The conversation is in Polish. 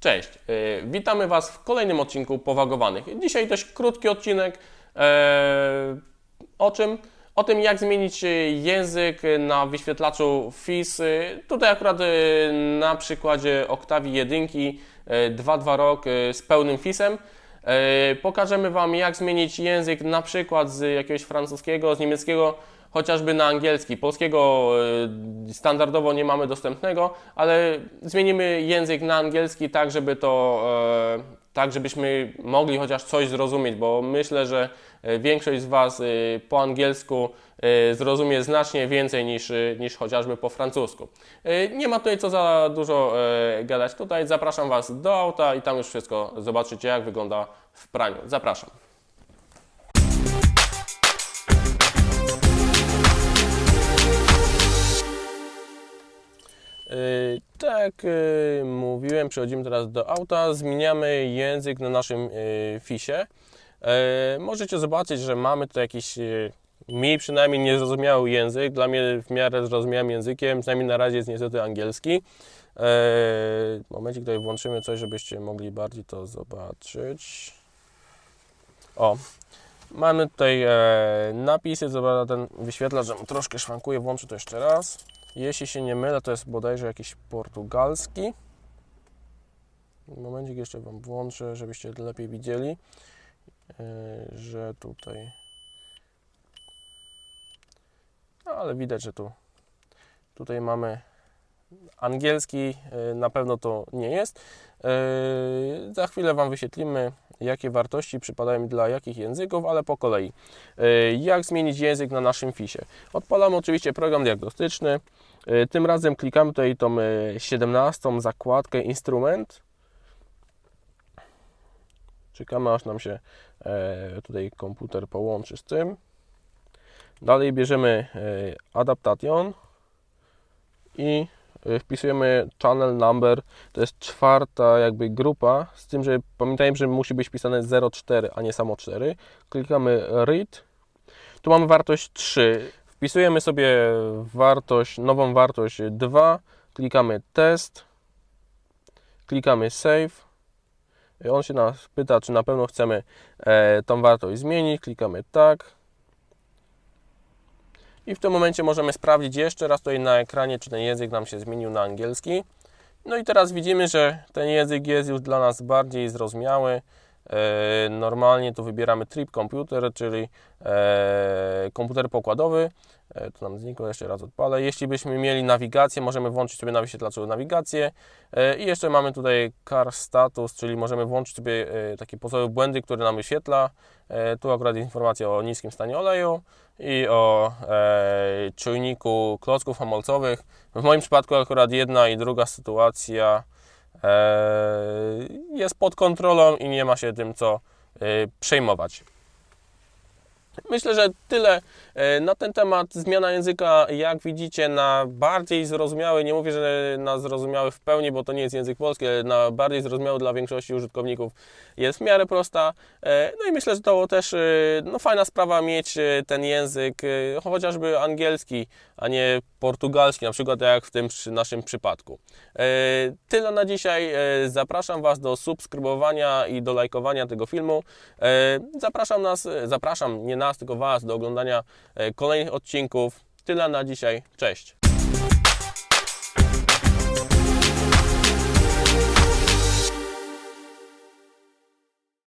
Cześć, y, witamy Was w kolejnym odcinku Powagowanych. Dzisiaj dość krótki odcinek. e, O czym? O tym, jak zmienić y, język na wyświetlaczu FIS. Y, Tutaj akurat na przykładzie Octavii 1 2.2 rok z pełnym FISem. E, Pokażemy Wam, jak zmienić język na przykład z jakiegoś francuskiego, z niemieckiego, chociażby na angielski. Polskiego y, standardowo nie mamy dostępnego, ale zmienimy język na angielski tak, żeby to, e, tak żebyśmy mogli chociaż coś zrozumieć, bo myślę, że e, większość z Was y, po angielsku y, zrozumie znacznie więcej niż, niż chociażby po francusku. Nie ma tutaj co za dużo e, gadać. Tutaj zapraszam Was do auta i tam już wszystko zobaczycie, jak wygląda w praniu. Zapraszam. Tak yy, mówiłem, przechodzimy teraz do auta, zmieniamy język na naszym yy, fisie. Yy, Możecie zobaczyć, że mamy tu jakiś yy, mi przynajmniej niezrozumiały język, dla mnie w miarę zrozumiałym językiem, przynajmniej na razie jest niestety angielski. Yy, Momencik tutaj włączymy coś, żebyście mogli bardziej to zobaczyć. O, mamy tutaj e, napisy, zobacz, ten wyświetlacz że troszkę szwankuje, włączę to jeszcze raz. Jeśli się nie mylę, to jest bodajże jakiś portugalski. Momencik jeszcze Wam włączę, żebyście lepiej widzieli, e, że tutaj... No, ale widać, że tu tutaj mamy angielski, e, na pewno to nie jest. E, Za chwilę Wam wyświetlimy, jakie wartości przypadają dla jakich języków, ale po kolei. E, Jak zmienić język na naszym fisie? Odpalamy oczywiście program diagnostyczny. E, Tym razem klikamy tutaj tą e, 17 zakładkę instrument. Czekamy aż nam się e, tutaj komputer połączy z tym. Dalej bierzemy e, adaptation i wpisujemy channel number. To jest czwarta jakby grupa, z tym, że pamiętajmy, że musi być wpisane 04, a nie samo 4. Klikamy read. Tu mamy wartość 3. Wpisujemy sobie wartość, nową wartość 2. Klikamy test. Klikamy save. I On się nas pyta, czy na pewno chcemy e, tą wartość zmienić. Klikamy tak. I w tym momencie możemy sprawdzić jeszcze raz tutaj na ekranie, czy ten język nam się zmienił na angielski. No i teraz widzimy, że ten język jest już dla nas bardziej zrozumiały. E, Normalnie tu wybieramy trip komputer, czyli e, komputer pokładowy. E, Tu nam znikło, jeszcze raz odpalę. Jeśli byśmy mieli nawigację, możemy włączyć sobie na wyświetlaczu nawigację. I jeszcze mamy tutaj car status, czyli możemy włączyć sobie takie podstawowe błędy, które nam wyświetla. Tu akurat jest informacja o niskim stanie oleju i o czujniku klocków hamulcowych. W moim przypadku akurat jedna i druga sytuacja jest pod kontrolą i nie ma się tym co e, przejmować. Myślę, że tyle e, na ten temat. Zmiana języka, jak widzicie, na bardziej zrozumiały, nie mówię, że na zrozumiały w pełni, bo to nie jest język polski, ale na bardziej zrozumiały dla większości użytkowników jest w miarę prosta. E, No i myślę, że to też e, no, fajna sprawa mieć ten język, chociażby angielski, a nie portugalski, na przykład jak w tym naszym przypadku. Tyle na dzisiaj. Zapraszam Was do subskrybowania i do lajkowania tego filmu. Zapraszam nas, zapraszam nie nas, tylko Was do oglądania e, kolejnych odcinków. Tyle na dzisiaj. Cześć.